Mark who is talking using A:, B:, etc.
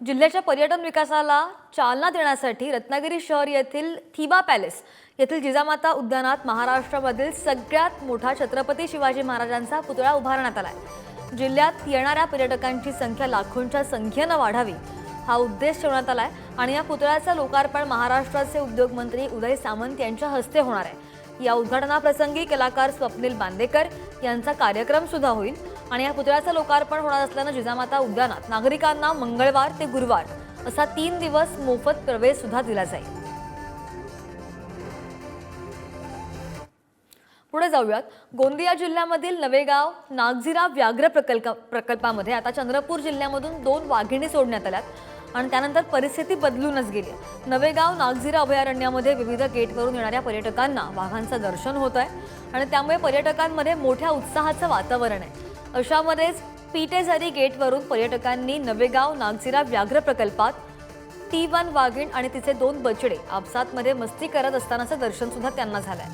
A: जिल्ह्याच्या पर्यटन विकासाला चालना देण्यासाठी रत्नागिरी शहर येथील थिबा पॅलेस येथील जिजामाता उद्यानात महाराष्ट्रामधील सगळ्यात मोठा छत्रपती शिवाजी महाराजांचा पुतळा उभारण्यात आला आहे जिल्ह्यात येणाऱ्या पर्यटकांची संख्या लाखोंच्या संख्येनं वाढावी हा उद्देश ठेवण्यात आला आहे आणि या पुतळ्याचं लोकार्पण महाराष्ट्राचे उद्योगमंत्री उदय सामंत यांच्या हस्ते होणार आहे. या उद्घाटनाप्रसंगी कलाकार स्वप्नील बांदेकर यांचा कार्यक्रम सुद्धा होईल. आणि या पुतळ्याचं लोकार्पण होणार असल्यानं जिजामाता उद्यानात नागरिकांना मंगळवार ते गुरुवार असा तीन दिवस मोफत प्रवेश सुद्धा दिला जाईल. पुढे जाऊयात. गोंदिया जिल्ह्यामधील नवेगाव नागझिरा व्याघ्र प्रकल्प प्रकल्पामध्ये आता चंद्रपूर जिल्ह्यामधून दोन वाघिणी सोडण्यात आल्यात आणि त्यानंतर परिस्थिती बदलूनच गेली आहे. नवेगाव नागझिरा अभयारण्यामध्ये विविध गेटवरून येणाऱ्या पर्यटकांना वाघांचं दर्शन होत आहे आणि त्यामुळे पर्यटकांमध्ये मोठ्या उत्साहाचं वातावरण आहे. अशामध्येच पीटेझरी गेटवरून पर्यटकांनी नवेगाव नागझिरा व्याघ्र प्रकल्पात टी वन वाघीण आणि तिचे दोन बछडे आपसातमध्ये मस्ती करत असतानाचं दर्शन सुद्धा त्यांना झालंय.